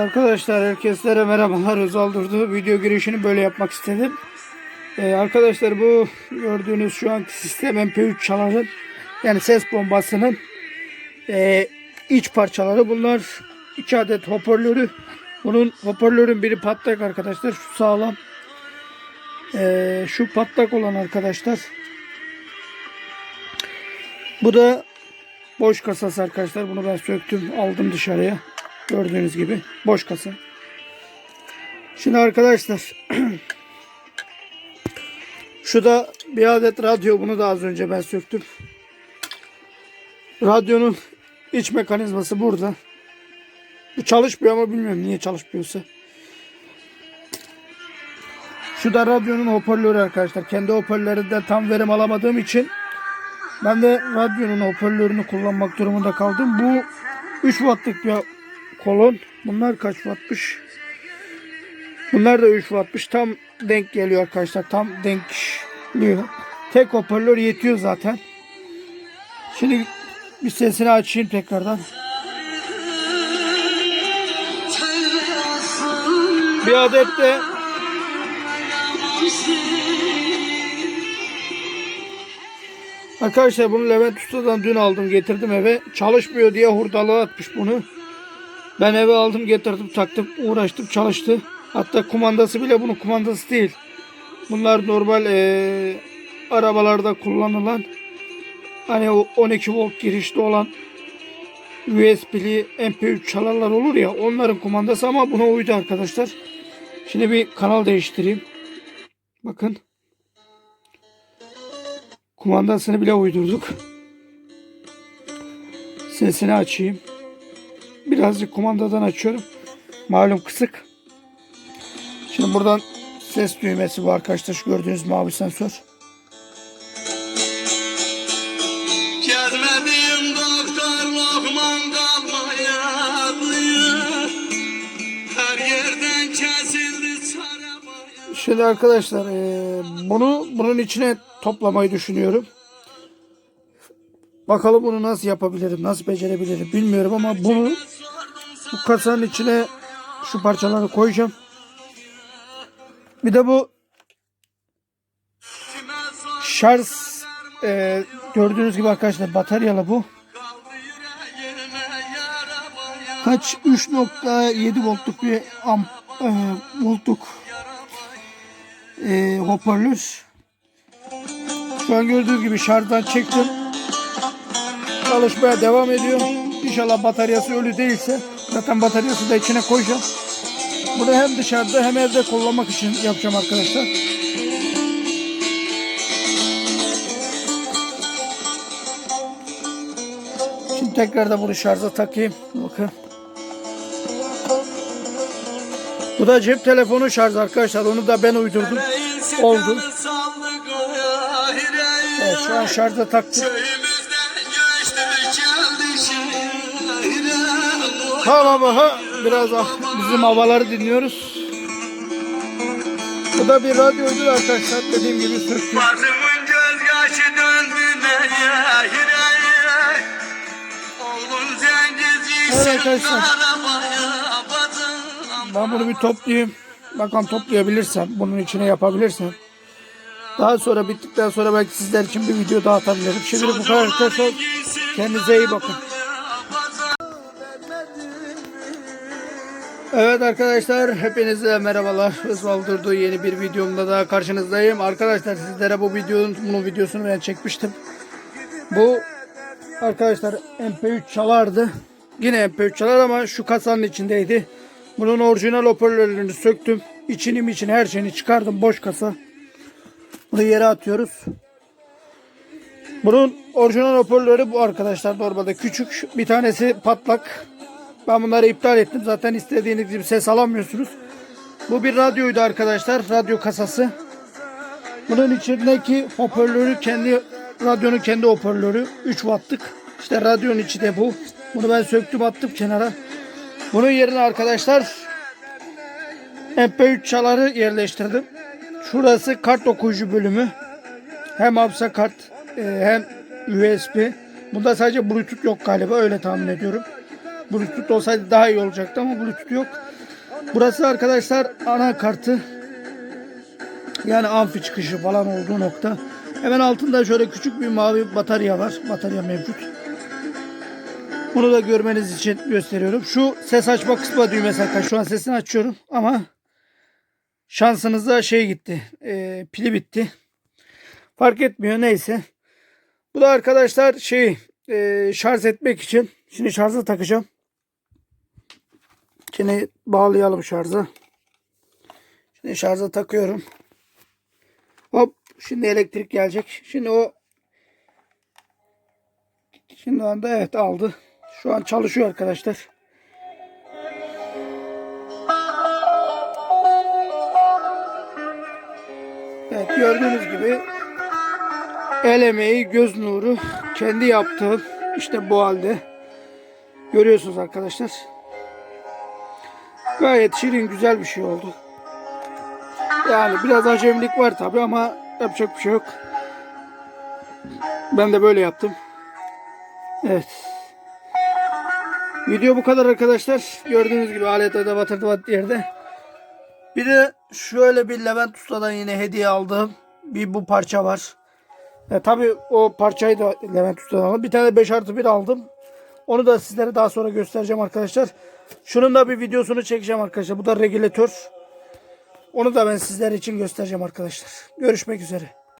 Arkadaşlar herkeslere merhabalar. Özal Durdu. Video girişini böyle yapmak istedim. Ee, arkadaşlar bu gördüğünüz şu anki sistem MP3 çaların yani ses bombasının e, iç parçaları. Bunlar iki adet hoparlörü. Bunun hoparlörün biri patlak arkadaşlar. Şu sağlam. Ee, şu patlak olan arkadaşlar. Bu da boş kasası arkadaşlar. Bunu ben söktüm aldım dışarıya. Gördüğünüz gibi boş kasa. Şimdi arkadaşlar şu da bir adet radyo. Bunu da az önce ben söktüm. Radyonun iç mekanizması burada. Bu çalışmıyor ama bilmiyorum niye çalışmıyorsa. Şu da radyonun hoparlörü arkadaşlar. Kendi hoparlöründen tam verim alamadığım için ben de radyonun hoparlörünü kullanmak durumunda kaldım. Bu 3 wattlık bir kolon. Bunlar kaç wattmış? Bunlar da 3 wattmış. Tam denk geliyor arkadaşlar. Tam denkliyor. Tek hoparlör yetiyor zaten. Şimdi bir sesini açayım tekrardan. Bir adet de Arkadaşlar bunu Levent Usta'dan dün aldım getirdim eve. Çalışmıyor diye hurdalığa atmış bunu. Ben eve aldım getirdim taktım uğraştım çalıştı. Hatta kumandası bile bunun kumandası değil. Bunlar normal eee, arabalarda kullanılan hani o 12 volt girişli olan USB'li MP3 çalarlar olur ya onların kumandası ama buna uydu arkadaşlar. Şimdi bir kanal değiştireyim. Bakın. Kumandasını bile uydurduk. Sesini açayım. Birazcık kumandadan açıyorum. Malum kısık. Şimdi buradan ses düğmesi var arkadaşlar. Şu gördüğünüz mavi sensör. Şimdi arkadaşlar eee, bunu bunun içine toplamayı düşünüyorum. Bakalım bunu nasıl yapabilirim, nasıl becerebilirim bilmiyorum ama bunu bu kasanın içine şu parçaları koyacağım. Bir de bu şarj eee, gördüğünüz gibi arkadaşlar bataryalı bu. Kaç 3.7 voltluk bir amp eee, voltluk eee, hoparlör. Şu an gördüğünüz gibi şarjdan çektim. Çalışmaya devam ediyor. İnşallah bataryası ölü değilse zaten bataryası da içine koyacağım. Bunu hem dışarıda hem evde kullanmak için yapacağım arkadaşlar. Şimdi tekrar da bunu şarja takayım. Bakın. Bu da cep telefonu şarjı arkadaşlar. Onu da ben uydurdum. Oldu. Evet, şu an şarja taktım. Aha. Biraz ah- bizim havaları dinliyoruz. Bu da bir radyoydu arkadaşlar. Dediğim gibi söktüm. Bacımın gözyaşı döndü nehire Oğlum Cengiz Evet arkadaşlar. Ben bunu bir toplayayım. Bakalım toplayabilirsem. Bunun içine yapabilirsem. Daha sonra bittikten sonra belki sizler için bir video daha atabilirim. Şimdi bu kadar arkadaşlar. Kendinize iyi bakın. Evet arkadaşlar hepinize merhabalar. Osval Durdu yeni bir videomda daha karşınızdayım. Arkadaşlar sizlere bu videonun bunun videosunu ben çekmiştim. Bu arkadaşlar MP3 çalardı. Yine MP3 çalar ama şu kasanın içindeydi. Bunun orijinal hoparlörlerini söktüm. İçini için her şeyini çıkardım. Boş kasa. Bunu yere atıyoruz. Bunun orijinal hoparlörü bu arkadaşlar. Normalde küçük. Bir tanesi patlak. Ben bunları iptal ettim. Zaten istediğiniz gibi ses alamıyorsunuz. Bu bir radyoydu arkadaşlar. Radyo kasası. Bunun içindeki hoparlörü kendi radyonun kendi hoparlörü 3 wattlık. İşte radyonun içi de bu. Bunu ben söktüm attım kenara. Bunun yerine arkadaşlar MP3 çaları yerleştirdim. Şurası kart okuyucu bölümü. Hem hafıza kart e, hem USB. Bunda sadece Bluetooth yok galiba öyle tahmin ediyorum. Bluetooth olsaydı daha iyi olacaktı ama Bluetooth yok. Burası arkadaşlar anakartı. Yani amfi çıkışı falan olduğu nokta. Hemen altında şöyle küçük bir mavi batarya var. Batarya mevcut. Bunu da görmeniz için gösteriyorum. Şu ses açma kısmı düğmesi arkadaşlar. Şu an sesini açıyorum ama şansınıza şey gitti. e, pili bitti. Fark etmiyor neyse. Bu da arkadaşlar şey e, şarj etmek için. Şimdi şarja takacağım. Şimdi bağlayalım şarja. Şimdi şarja takıyorum. Hop şimdi elektrik gelecek. Şimdi o Şimdi anda evet aldı. Şu an çalışıyor arkadaşlar. Evet gördüğünüz gibi el emeği, göz nuru kendi yaptığım işte bu halde. Görüyorsunuz arkadaşlar. Gayet şirin güzel bir şey oldu. Yani biraz acemilik var tabi ama yapacak bir şey yok. Ben de böyle yaptım. Evet. Video bu kadar arkadaşlar. Gördüğünüz gibi alet edevat edevat yerde. Bir de şöyle bir Levent Usta'dan yine hediye aldığım bir bu parça var. E, tabii o parçayı da Levent Usta'dan aldım. Bir tane 5 artı 1 aldım. Onu da sizlere daha sonra göstereceğim arkadaşlar. Şunun da bir videosunu çekeceğim arkadaşlar. Bu da regülatör. Onu da ben sizler için göstereceğim arkadaşlar. Görüşmek üzere.